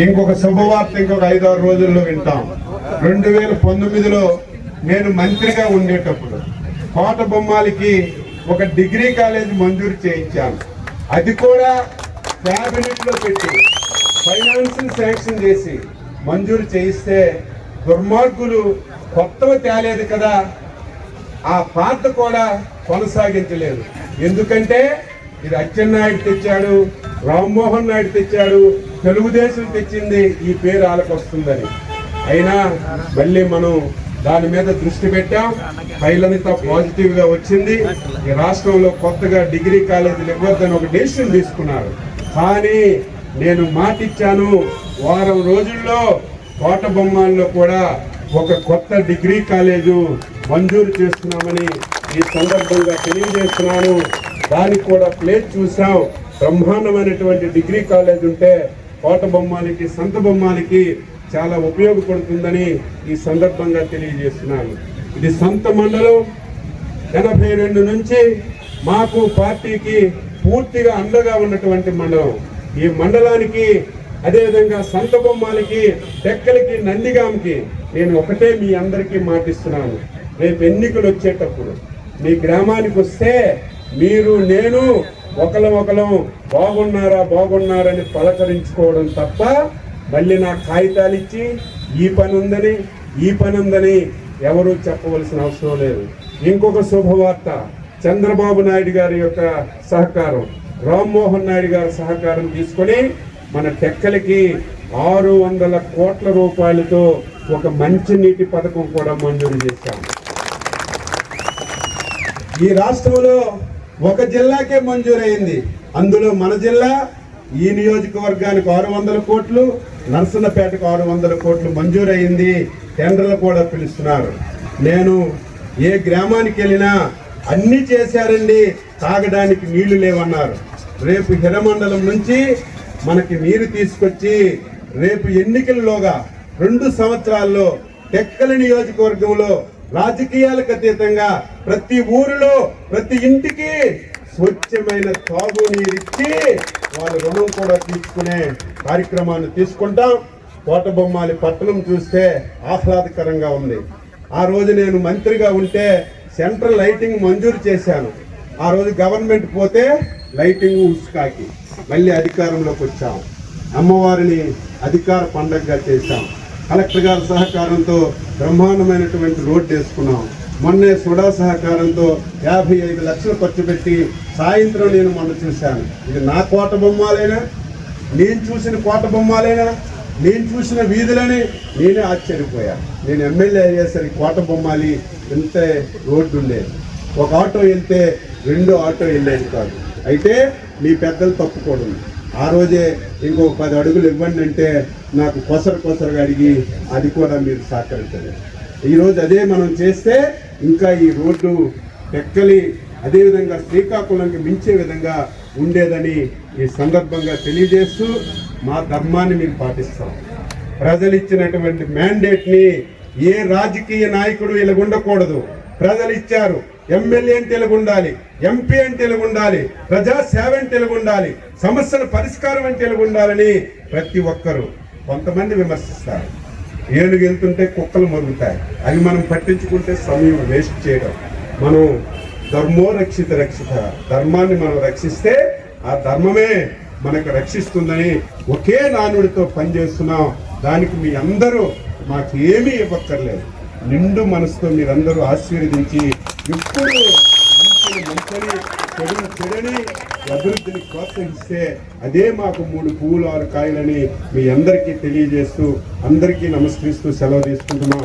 ఇంకొక శుభవార్త ఇంకొక ఐదారు రోజుల్లో వింటాం. రెండు వేల పంతొమ్మిదిలో నేను మంత్రిగా ఉండేటప్పుడు కోట బొమ్మాలికి ఒక డిగ్రీ కాలేజ్ మంజూరు చేయించాను. అది కూడా క్యాబినెట్లో పెట్టి ఫైనాన్షియల్ శాంక్షన్ చేసి మంజూరు చేయిస్తే దుర్మార్గులు కొత్తవి తేలేదు కదా. ఆ పాత కూడా కొనసాగించలేదు. ఎందుకంటే ఇది అచ్చెన్నాయుడు తెచ్చాడు రామ్మోహన్ నాయుడు తెచ్చాడు తెలుగుదేశం తెచ్చింది ఈ పేరు వాళ్ళకి వస్తుందని అయినా మళ్ళీ మనం దాని మీద దృష్టి పెట్టాం. ఫైలంతా పాజిటివ్గా వచ్చింది. ఈ రాష్ట్రంలో కొత్తగా డిగ్రీ కాలేజీలు ఇవ్వద్దని ఒక డెసిషన్ తీసుకున్నారు. కానీ నేను మాటిచ్చాను వారం రోజుల్లో కోట బొమ్మాల్లో కూడా ఒక కొత్త డిగ్రీ కాలేజు మంజూరు చేస్తున్నామని ఈ సందర్భంగా తెలియజేస్తున్నాను. దానికి కూడా ప్లేస్ చూసాం బ్రహ్మాండమైనటువంటి డిగ్రీ కాలేజ్ ఉంటే కోట బొమ్మాలకి సంత బొమ్మాలకి చాలా ఉపయోగపడుతుందని ఈ సందర్భంగా తెలియజేస్తున్నాను. ఇది సంత మండలం ఎనభై రెండు నుంచి మాకు పార్టీకి పూర్తిగా అండగా ఉన్నటువంటి మండలం. ఈ మండలానికి అదేవిధంగా సంత బొమ్మాలకి టెక్కలకి నందిగాంకి నేను ఒకటే మీ అందరికీ మాటిస్తున్నాను. రేపు ఎన్నికలు వచ్చేటప్పుడు మీ గ్రామానికి వస్తే మీరు నేను ఒకలం ఒకరు బాగున్నారా బాగున్నారని పలకరించుకోవడం తప్ప మళ్ళీ నా కాగితాలు ఇచ్చి ఈ పని ఉందని ఈ పని ఉందని ఎవరూ చెప్పవలసిన అవసరం లేదు. ఇంకొక శుభవార్త చంద్రబాబు నాయుడు గారి యొక్క సహకారం రామ్మోహన్ నాయుడు గారి సహకారం తీసుకొని మన టెక్కలకి ఆరు వందల కోట్ల రూపాయలతో ఒక మంచినీటి పథకం కూడా మంజూరు చేశాం. ఈ రాష్ట్రంలో ఒక జిల్లాకే మంజూరైంది. అందులో మన జిల్లా ఈ నియోజకవర్గానికి ఆరు వందల కోట్లు నర్సన్నపేటకు ఆరు వందల కోట్లు మంజూరైంది. టెండర్లు కూడా పిలుస్తున్నారు. నేను ఏ గ్రామానికి వెళ్ళినా అన్ని చేశారండి తాగడానికి నీళ్ళు లేవన్నారు. రేపు హిరమండలం నుంచి మనకి నీరు తీసుకొచ్చి రేపు ఎన్నికల్లోగా రెండు సంవత్సరాల్లో టెక్కల నియోజకవర్గంలో రాజకీయాలకు అతీతంగా ప్రతి ఊరిలో ప్రతి ఇంటికి స్వచ్ఛమైన తాగునీరిచ్చి వాళ్ళ రుణం కూడా తీసుకునే కార్యక్రమాన్ని తీసుకుంటాం. కోటబొమ్మాలి పట్టణం చూస్తే ఆహ్లాదకరంగా ఉంది. ఆ రోజు నేను మంత్రిగా ఉంటే సెంట్రల్ లైటింగ్ మంజూరు చేశాను. ఆ రోజు గవర్నమెంట్ పోతే లైటింగ్ ఉసుకాకి. మళ్ళీ అధికారంలోకి వచ్చాం. అమ్మవారిని అధికార పండగగా చేశాం. కలెక్టర్ గారి సహకారంతో బ్రహ్మాండమైనటువంటి రోడ్డు వేసుకున్నాం మొన్నే సుడా సహకారంతో యాభై ఐదు లక్షలు ఖర్చు పెట్టి సాయంత్రం నేను మొన్న చూశాను. ఇది నా కోట బొమ్మాలేనా? నేను చూసిన కోట బొమ్మాలేనా? నేను చూసిన వీధులని నేనే ఆశ్చర్యపోయాను నేను ఎమ్మెల్యే అయ్యేసరికి కోట బొమ్మాలి ఎంత రోడ్డు ఉండేది. ఒక ఆటో వెళ్తే రెండు ఆటో వెళ్ళేది కాదు. అయితే మీ పెద్దలు తప్పుకోవడం ఆ రోజే ఇంకో పది అడుగులు ఇవ్వండి అంటే నాకు కొసరు కొసరుగా అడిగి అది కూడా మీరు సహకరించలేదు. ఈరోజు అదే మనం చేస్తే ఇంకా ఈ రోడ్డు టెక్కలి అదేవిధంగా శ్రీకాకుళంకి మించే విధంగా ఉండేదని ఈ సందర్భంగా తెలియజేస్తూ మా ధర్మాన్ని మేము పాటిస్తాం. ప్రజలు ఇచ్చినటువంటి మ్యాండేట్ని ఏ రాజకీయ నాయకుడు ఇలా ఉండకూడదు ప్రజలు ఇచ్చారు. ఎమ్మెల్యే అంటే ఇలాగ ఉండాలి ఎంపీ అంటే ఇలాగ ఉండాలి ప్రజా సేవ అంటే ఇలాగ ఉండాలి సమస్యల పరిష్కారం అంటే ఇలాగ ఉండాలని ప్రతి ఒక్కరు కొంతమంది విమర్శిస్తారు. ఏనుగు వెళ్తుంటే కుక్కలు మరుగుతాయి. అవి మనం పట్టించుకుంటే సమయం వేస్ట్ చేయడం. మనం ధర్మో రక్షిత రక్షిత ధర్మాన్ని మనం రక్షిస్తే ఆ ధర్మమే మనకు రక్షిస్తుందని ఒకే నానుడితో పనిచేస్తున్నాం. దానికి మీ అందరూ మాకు ఏమీ ఇవ్వక్కర్లేదు. నిండు మనసుతో మీరందరూ ఆశీర్వదించి ఎప్పుడు మంచిని మంచిని చెడును చెడని అభివృద్ధిని ప్రోత్సహిస్తే అదే మాకు మూడు పువ్వులు ఆరు కాయలని మీ అందరికీ తెలియజేస్తూ అందరికీ నమస్కరిస్తూ సెలవు తీసుకుంటున్నాం.